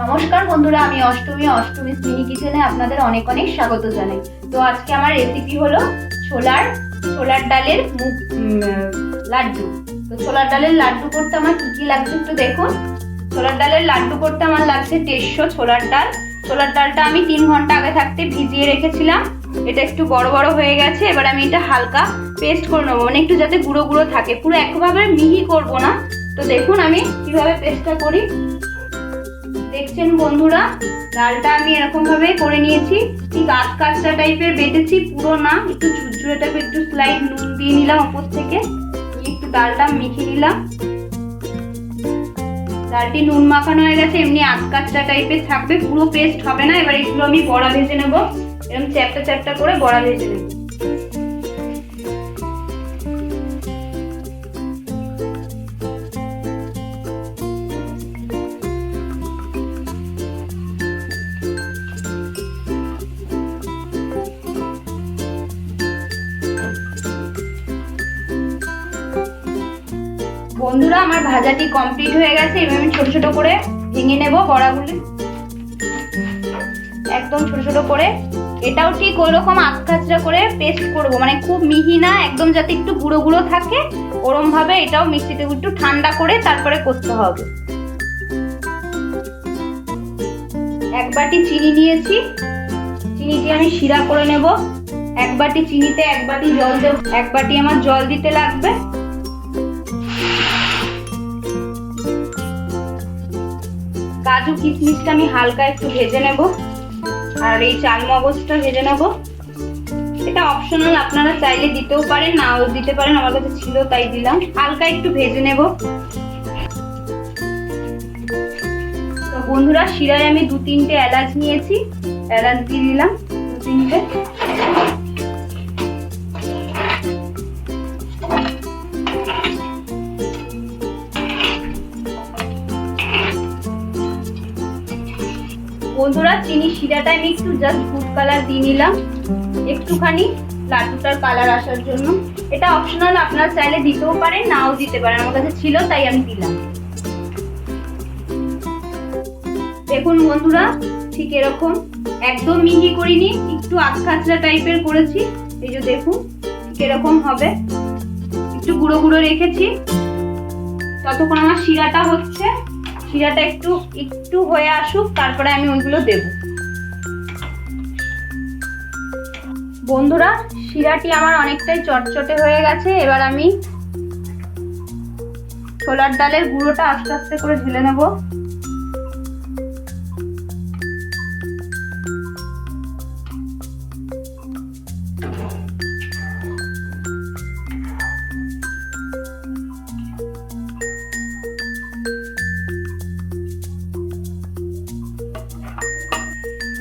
নমস্কার বন্ধুরা আমি অষ্টমী অষ্টমী স্মিনি কিচেনে আপনাদের অনেক অনেক স্বাগত জানাই। তো আজকে আমার রেসিপি হলো ছোলার ছোলার ডালের উম, লাড্ডু। তো ছোলার ডালের লাড্ডু করতে আমার কী কী লাগছে একটু দেখুন। ছোলার ডালের লাড্ডু করতে আমার লাগছে দেড়শো ছোলার ডাল। ছোলার ডালটা আমি তিন ঘণ্টা আগে থাকতে ভিজিয়ে রেখেছিলাম। এটা একটু বড় বড় হয়ে গেছে এবার আমি এটা হালকা পেস্ট করে নেব মানে একটু যাতে গুঁড়ো গুঁড়ো থাকে। পুরো একভাবে মিহি করব না। তো দেখুন আমি কীভাবে পেস্টটা করি। দেখছেন বন্ধুরা? ডালটা আমি এরকম ভাবে করে নিয়েছি। ঠিক আধ কাঁচা টাইপের বেটেছি, পুরো না, একটু ঝুরঝুরে টাইপের, একটু স্লাইড নুন দিয়ে নিলাম ওপর থেকে। একটু ডালটা মেখে নিলাম। ডালটি নুন মাখানো হয়ে গেছে, এমনি আধ কাঁচা টাইপের থাকবে। পুরো পেস্ট হবে না, এবার এগুলো আমি বড়া ভেজে নেব। এরকম চ্যাপটা চ্যাপটা করে বড়া ভেজে নেব। বন্ধুরা, আমার ভাজাটি কমপ্লিট হয়ে গেছে। এবার আমি ছোট ছোট করে ভেঙে নেব বড়াগুলি। একদম ছোট ছোট করে। এটাও ঠিক ওই রকম আধখাচড়া করে পেস্ট করব। মানে খুব মিহি না, একদম যাতে একটু গুঁড়ো গুঁড়ো থাকে। ওরম ভাবে এটাও মিক্সিতে একটু ঠান্ডা করে তারপরে করতে হবে। এক বাটি চিনি নিয়েছি। চিনিটি আমি শিরা করে নেব। এক বাটি চিনিতে এক বাটি জল দেব। এক বাটি আমার জল দিতে লাগবে। কাজু কিশমিশটা আমি হালকা একটু ভেজে নেব। আর এই চাল মগজটা ভেজে নেব। এটা অপশনাল আপনারা চাইলে দিতেও পারেন, নাও দিতে পারেন, আমার কাছে ছিল, তাই দিলাম। হালকা একটু ভেজে নেব। তো বন্ধুরা, শিরায় আমি দু তিনটে এলাচ নিয়েছি। এলাচ দিয়ে দিলাম দু তিনটে। বন্ধুরা, চিনি শিরাটা আমি একটু জাস্ট ফুড কালার দিয়ে নিলাম। একটুখানি লাড্ডুটার কালার আসার জন্য। এটা অপশনাল আপনার চাইলে দিতেও পারেন, নাও দিতে পারেন। আমার কাছে ছিল, তাই আমি দিলাম। দেখুন বন্ধুরা, ঠিক এরকম। একদম মিহি করিনি, একটু আধখাচড়া টাইপের করেছি। এই যে দেখুন, ঠিক এরকম হবে। একটু গুঁড়ো গুঁড়ো রেখেছি। ততক্ষণ আমার শিরাটা হচ্ছে। শিরাটা একটু একটু হয়ে আসুক, তারপরে আমি ওইগুলো দেব। বন্ধুরা, শিরাটি আমার অনেকটাই চটচটে হয়ে গেছে। এবার আমি ছোলার ডালের গুঁড়োটা আস্তে আস্তে করে ঢেলে নেব।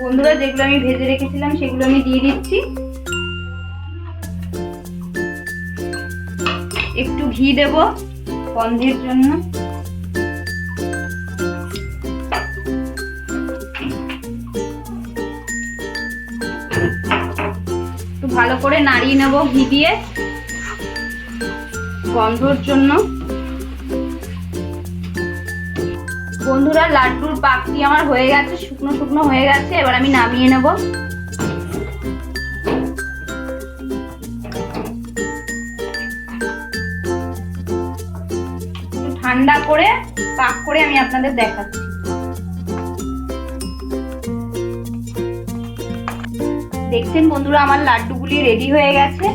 বন্ধুরা, যেগুলো আমি ভেজে রেখেছিলাম, সেগুলো আমি দিয়ে দিচ্ছি। একটু ঘি দেব গন্ধের জন্য। ভালো করে নাড়িয়ে নেব ঘি দিয়ে। গন্ধর জন্য। বন্ধুরা, লাড্ডুর পাকটি আমার হয়ে গেছে, শুকনো শুকনো হয়ে গেছে, এবার আমি নামিয়ে নেব। ঠান্ডা করে, পাক করে আমি আপনাদের দেখাচ্ছি। দেখছেন বন্ধুরা, আমার লাড্ডুগুলি রেডি হয়ে গেছে।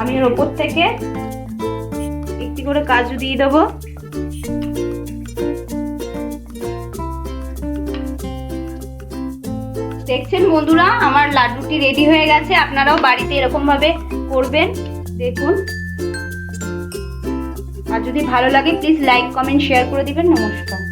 আমি ওর ওপর থেকে একটি করে কাজু দিয়ে দেবো। দেখছেন বন্ধুরা, আমার লাড্ডুটি রেডি হয়ে গেছে। আপনারাও বাড়িতে এরকমভাবে করবেন। দেখুন। আর যদি ভালো লাগে প্লিজ লাইক কমেন্ট শেয়ার করে দিবেন। নমস্কার।